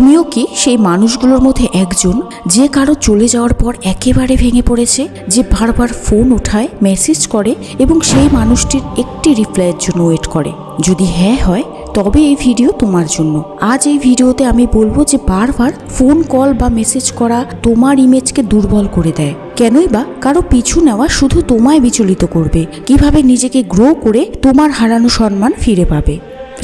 তুমিও কি সেই মানুষগুলোর মধ্যে একজন যে কারও চলে যাওয়ার পর একেবারে ভেঙে পড়েছে, যে বারবার ফোন ওঠায় মেসেজ করে এবং সেই মানুষটির একটি রিপ্লাইয়ের জন্য ওয়েট করে? যদি হ্যাঁ হয়, তবে এই ভিডিও তোমার জন্য। আজ এই ভিডিওতে আমি বলব যে বারবার ফোন কল বা মেসেজ করা তোমার ইমেজকে দুর্বল করে দেয়। কেনই বা কারও পিছু নেওয়া শুধু তোমায় বিচলিত করবে, কীভাবে নিজেকে গ্রো করে তোমার হারানো সম্মান ফিরে পাবে?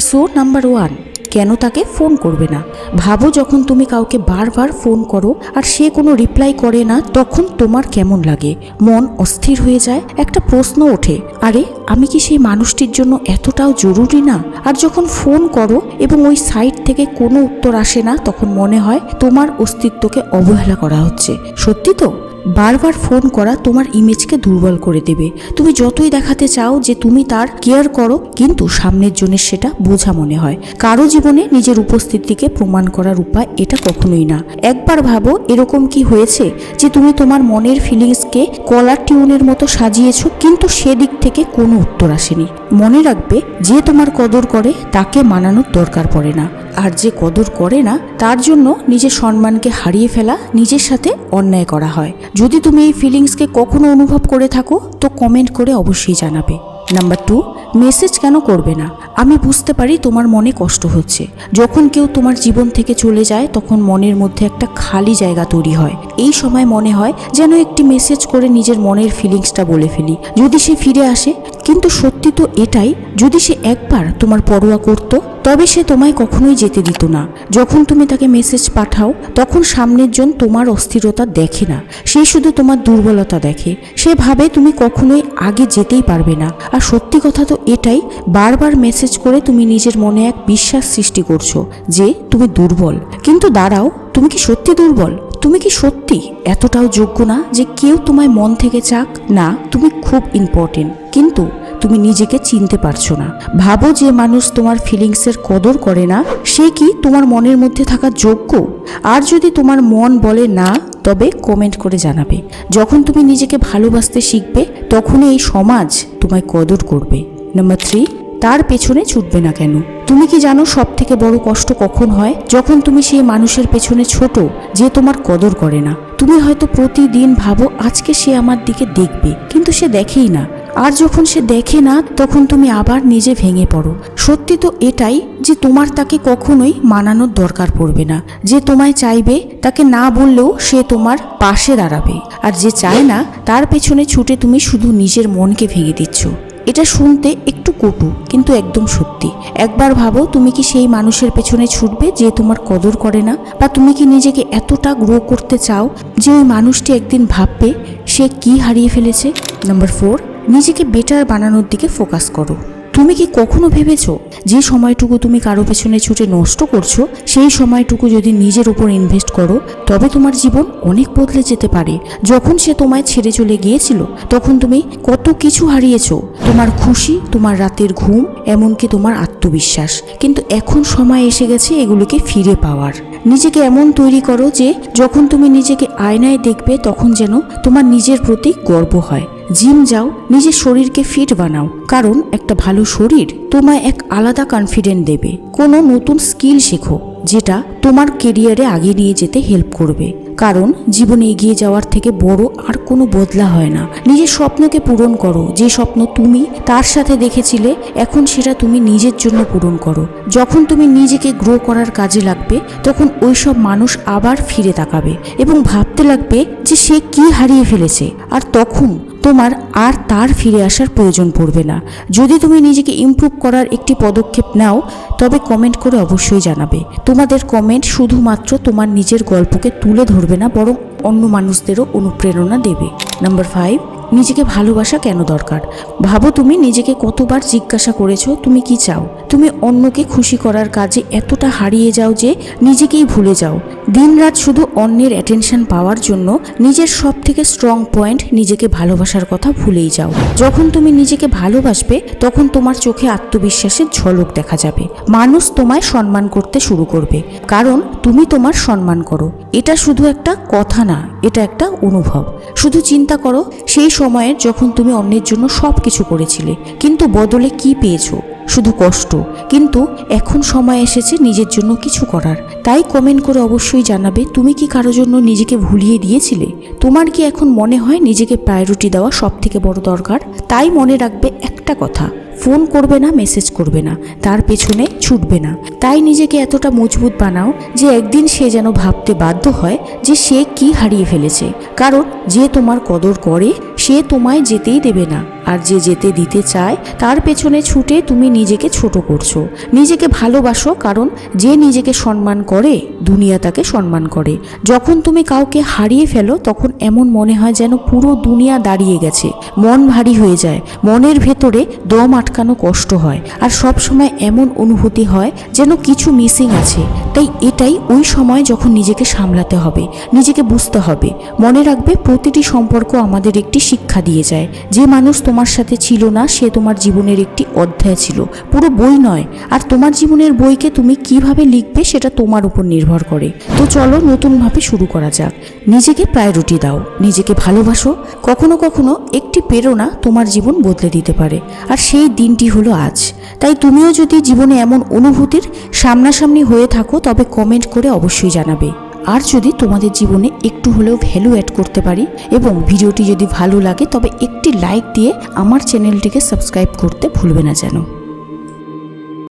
সো নাম্বার ওয়ান কেন তাকে ফোন করবে না? ভাবো যখন তুমি কাউকে বারবার ফোন করো আর সে কোনো রিপ্লাই করে না, তখন তোমার কেমন লাগে? মন অস্থির হয়ে যায়, একটা প্রশ্ন ওঠে, আরে, আমি কি সেই মানুষটির জন্য এতটাও জরুরি না? আর যখন ফোন করো এবং ওই সাইট থেকে কোনো উত্তর আসে না, তখন মনে হয় তোমার অস্তিত্বকে অবহেলা করা হচ্ছে। সত্যি তো? বারবার ফোন করা তোমার ইমেজকে দুর্বল করে দেবে। তুমি যতই দেখাতে চাও যে তুমি তার কেয়ার করো, কিন্তু সামনের জনের সেটা বোঝা মনে হয়। কারও জীবনে নিজের উপস্থিতিকে প্রমাণ করার উপায় এটা কখনোই না। একবার ভাবো, এরকম কি হয়েছে যে তুমি তোমার মনের ফিলিংসকে কলার টিউনের মতো সাজিয়েছো, কিন্তু সেদিক থেকে কোনো উত্তর আসেনি। মনে রাখবে, যে তোমার কদর করে, তাকে মানানোর দরকার পড়ে না। আর যে কদর করে না, তার জন্য নিজের সম্মানকে হারিয়ে ফেলা নিজের সাথে অন্যায় করা হয়। যদি তুমি এই ফিলিংসকে কখনো অনুভব করে থাকো, তো কমেন্ট করে অবশ্যই জানাবে। নাম্বার টু মেসেজ কেন করবে না? আমি বুঝতে পারি তোমার মনে কষ্ট হচ্ছে। যখন কেউ তোমার জীবন থেকে চলে যায়, তখন মনের মধ্যে একটা খালি জায়গা তৈরি হয়। এই সময় মনে হয় যেন একটি মেসেজ করে নিজের মনের ফিলিংসটা বলে ফেলি। যদি সে ফিরে আসে, কিন্তু সত্যি তো এটাই, যদি সে একবার তোমার পরোয়া করত, তবে সে তোমায় কখনোই যেতে দিত না। যখন তুমি তাকে মেসেজ পাঠাও, তখন সামনের জন তোমার অস্থিরতা দেখে না। সে শুধু তোমার দুর্বলতা দেখে। সে ভাবে তুমি কখনোই আগে যেতেই পারবে না। আর সত্যি কথা তো এটাই, বারবার মেসেজ করে তুমি নিজের মনে এক বিশ্বাস সৃষ্টি করছ যে তুমি দুর্বল। কিন্তু দাঁড়াও, তুমি কি সত্যি দুর্বল? তুমি কি সত্যি এতটাও যোগ্য না যে কেউ তোমায় মন থেকে চাক? না, তুমি খুব ইম্পর্টেন্ট কিন্তু তুমি নিজেকে চিনতে পারছ না। ভাবো যে মানুষ তোমার ফিলিংসের কদর করে না, সে কি তোমার মনের মধ্যে থাকা যোগ্য? আর যদি তোমার মন বলে না, তবে কমেন্ট করে জানাবে। যখন তুমি নিজেকে ভালোবাসতে শিখবে, তখনই এই সমাজ তোমায় কদর করবে। নাম্বার থ্রি তার পেছনে ছুটবে না কেন? তুমি কি জানো সব থেকে বড় কষ্ট কখন হয়? যখন তুমি সেই মানুষের পেছনে ছোট যে তোমার কদর করে না। তুমি হয়তো প্রতিদিন ভাবো, আজকে সে আমার দিকে দেখবে, কিন্তু সে দেখেই না। আর যখন সে দেখে না, তখন তুমি আবার নিজে ভেঙে পড়ো। সত্যি তো এটাই যে তোমার তাকে কখনোই মানানোর দরকার পড়বে না। যে তোমায় চাইবে, তাকে না বললেও সে তোমার পাশে দাঁড়াবে। আর যে চায় না, তার পেছনে ছুটে তুমি শুধু নিজের মনকে ভেঙে দিচ্ছ। এটা শুনতে একটু কটু, কিন্তু একদম সত্যি। একবার ভাবো তুমি কি সেই মানুষের পেছনে ছুটবে যে তোমার কদর করে না? বা তুমি কি নিজেকে এতটা গ্রো করতে চাও যে ওই মানুষটি একদিন ভাববে সে কি হারিয়ে ফেলেছে? নাম্বার ফোর নিজেকে বেটার বানানোর দিকে ফোকাস করো। তুমি কি কখনো ভেবেছো যে সময়টুকু তুমি কারও পেছনে ছুটে নষ্ট করছ, সেই সময়টুকু যদি নিজের উপর ইনভেস্ট করো, তবে তোমার জীবন অনেক বদলে যেতে পারে। যখন সে তোমায় ছেড়ে চলে গিয়েছিল, তখন তুমি কত কিছু হারিয়েছ। তোমার খুশি, তোমার রাতের ঘুম, এমনকি তোমার আত্মবিশ্বাস। কিন্তু এখন সময় এসে গেছে এগুলোকে ফিরে পাওয়ার। নিজেকে এমন তৈরি করো যে, যখন তুমি নিজেকে আয়নায় দেখবে, তখন যেন তোমার নিজের প্রতি গর্ব হয়। জিম যাও, নিজের শরীরকে ফিট বানাও। কারণ একটা ভালো শরীর তোমায় এক আলাদা কনফিডেন্ট দেবে। কোনো নতুন স্কিল শেখো, যেটা তোমার কেরিয়ারে আগে নিয়ে যেতে হেল্প করবে। কারণ জীবনে এগিয়ে যাওয়ার থেকে বড় আর কোনো বদলা হয় না। নিজের স্বপ্নকে পূরণ করো। যে স্বপ্ন তুমি তার সাথে দেখেছিলে, এখন সেটা তুমি নিজের জন্য পূরণ করো। যখন তুমি নিজেকে গ্রো করার কাজে লাগবে, তখন ওইসব মানুষ আবার ফিরে তাকাবে এবং ভাবতে লাগবে যে সে কি হারিয়ে ফেলেছে। আর তখন তোমার আর তার ফিরে আসার প্রয়োজন পড়বে না। যদি তুমি নিজেকে ইমপ্রুভ করার একটি পদক্ষেপ নাও, তবে কমেন্ট করে অবশ্যই জানাবে। তোমাদের কমেন্ট শুধুমাত্র তোমার নিজের গল্পকে তুলে ধরবে না, বরং অন্য মানুষদেরও অনুপ্রেরণা দেবে। নাম্বার ফাইভ নিজেকে ভালোবাসা কেন দরকার? ভাবো তুমি নিজেকে কতবার জিজ্ঞাসা করেছ, তুমি কি চাও? তুমি অন্যকে খুশি করার কাজে এতটা হারিয়ে যাও যে নিজেকেই ভুলে যাও। দিনরাত শুধু অন্যের অ্যাটেনশন পাওয়ার জন্য নিজের সব থেকে স্ট্রং পয়েন্ট নিজেকে ভালোবাসার কথা ভুলেই যাও। যখন তুমি নিজেকে ভালোবাসবে, তখন তোমার চোখে আত্মবিশ্বাসের ঝলক দেখা যাবে। মানুষ তোমায় সম্মান করতে শুরু করবে। কারণ তুমি তোমার সম্মান করো। এটা শুধু একটা কথা না, এটা একটা অনুভব। শুধু চিন্তা করো, সেই সময়ের যখন তুমি অন্যের জন্য সব কিছু করেছিলে, কিন্তু বদলে কি পেয়েছ? শুধু কষ্ট। কিন্তু এখন সময় এসেছে নিজের জন্য কিছু করার। তাই কমেন্ট করে অবশ্যই জানাবে, তুমি কি কারও জন্য নিজেকে ভুলিয়ে দিয়েছিলে? তোমার কি এখন মনে হয় নিজেকে প্রায়োরিটি দেওয়া সব থেকে বড় দরকার? তাই মনে রাখবে একটা কথা। ফোন করবে না, মেসেজ করবে না, তার পেছনে ছুটবে না। তাই নিজেকে এতটা মজবুত বানাও যে একদিন সে যেন ভাবতে বাধ্য হয় যে সে কি হারিয়ে ফেলেছে। কারণ যে তোমার কদর করে, সে তোমায় যেতেই দেবে না। আর যে যেতে দিতে চায়, তার পেছনে ছুটে তুমি নিজেকে ছোট করছ। নিজেকে ভালোবাসো কারণ যে নিজেকে সম্মান করে, দুনিয়া তাকে সম্মান করে। যখন তুমি কাউকে হারিয়ে ফেলো, তখন এমন মনে হয় যেন পুরো দুনিয়া দাঁড়িয়ে গেছে। মন ভারী হয়ে যায়। মনের ভেতরে দম আটকানো কষ্ট হয়। আর সব সময় এমন অনুভূতি হয় যেন কিছু মিসিং আছে। তাই এটাই ওই সময় যখন নিজেকে সামলাতে হবে, নিজেকে বুঝতে হবে। মনে রাখবে, প্রতিটি সম্পর্ক আমাদের একটি শিক্ষা দিয়ে যায়। যে মানুষ তোমার সাথে ছিল না, সে তোমার জীবনের একটি অধ্যায় ছিল। পুরো বই নয়। আর তোমার জীবনের বইকে তুমি কীভাবে লিখবে সেটা তোমার উপর নির্ভর করে। তো চলো নতুনভাবে শুরু করা যাক। নিজেকে প্রায়োরিটি দাও। নিজেকে ভালোবাসো। কখনো কখনো একটি প্রেরণা তোমার জীবন বদলে দিতে পারে। আর সেই দিনটি হলো আজ। তাই তুমিও যদি জীবনে এমন অনুভূতির সামনাসামনি হয়ে থাকো, তবে কমেন্ট করে অবশ্যই জানাবে। আর যদি তোমাদের জীবনে একটু হলেও ভ্যালু অ্যাড করতে পারি এবং ভিডিওটি যদি ভালো লাগে, তবে একটি লাইক দিয়ে আমার চ্যানেলটিকে সাবস্ক্রাইব করতে ভুলবে না যেন।